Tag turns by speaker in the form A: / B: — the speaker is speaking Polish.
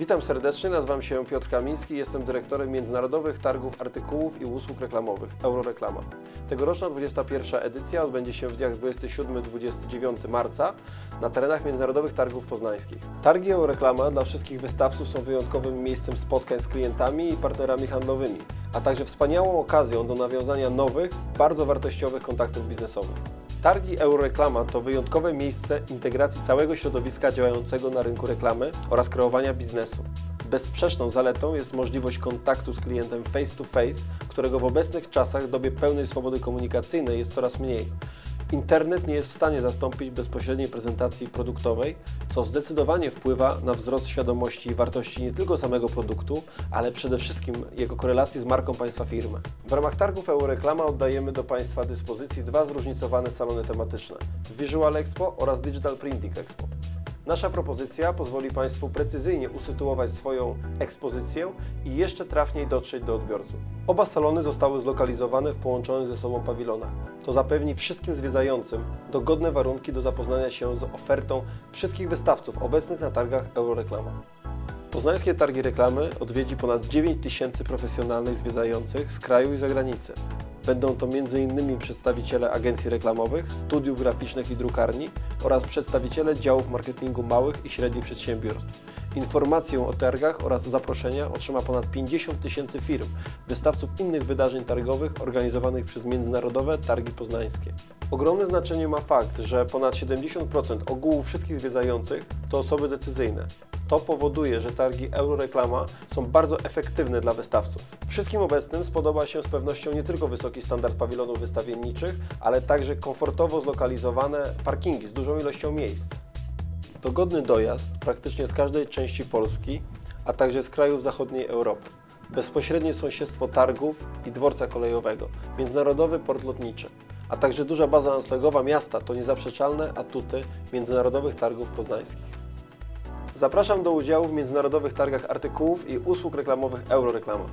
A: Witam serdecznie, nazywam się Piotr Kamiński, jestem dyrektorem Międzynarodowych Targów Artykułów i Usług Reklamowych Euroreklama. Tegoroczna 21. edycja odbędzie się w dniach 27-29 marca na terenach Międzynarodowych Targów Poznańskich. Targi Euroreklama dla wszystkich wystawców są wyjątkowym miejscem spotkań z klientami i partnerami handlowymi, a także wspaniałą okazją do nawiązania nowych, bardzo wartościowych kontaktów biznesowych. Targi Euroreklama to wyjątkowe miejsce integracji całego środowiska działającego na rynku reklamy oraz kreowania biznesu. Bezsprzeczną zaletą jest możliwość kontaktu z klientem face to face, którego w obecnych czasach dobie pełnej swobody komunikacyjnej jest coraz mniej. Internet nie jest w stanie zastąpić bezpośredniej prezentacji produktowej, co zdecydowanie wpływa na wzrost świadomości i wartości nie tylko samego produktu, ale przede wszystkim jego korelacji z marką Państwa firmy. W ramach targów Euroreklama oddajemy do Państwa dyspozycji dwa zróżnicowane salony tematyczne Visual Expo oraz Digital Printing Expo. Nasza propozycja pozwoli Państwu precyzyjnie usytuować swoją ekspozycję i jeszcze trafniej dotrzeć do odbiorców. Oba salony zostały zlokalizowane w połączonych ze sobą pawilonach. To zapewni wszystkim zwiedzającym dogodne warunki do zapoznania się z ofertą wszystkich wystawców obecnych na targach Euroreklama. Poznańskie targi reklamy odwiedzi ponad 9 tysięcy profesjonalnych zwiedzających z kraju i zagranicy. Będą to m.in. przedstawiciele agencji reklamowych, studiów graficznych i drukarni oraz przedstawiciele działów marketingu małych i średnich przedsiębiorstw. Informację o targach oraz zaproszenia otrzyma ponad 50 tysięcy firm, wystawców innych wydarzeń targowych organizowanych przez Międzynarodowe Targi Poznańskie. Ogromne znaczenie ma fakt, że ponad 70% ogółu wszystkich zwiedzających to osoby decyzyjne. To powoduje, że targi Euroreklama są bardzo efektywne dla wystawców. Wszystkim obecnym spodoba się z pewnością nie tylko wysoki standard pawilonów wystawienniczych, ale także komfortowo zlokalizowane parkingi z dużą ilością miejsc. Dogodny dojazd praktycznie z każdej części Polski, a także z krajów zachodniej Europy. Bezpośrednie sąsiedztwo targów i dworca kolejowego, międzynarodowy port lotniczy, a także duża baza noclegowa miasta to niezaprzeczalne atuty międzynarodowych targów poznańskich. Zapraszam do udziału w międzynarodowych targach artykułów i usług reklamowych Euroreklama.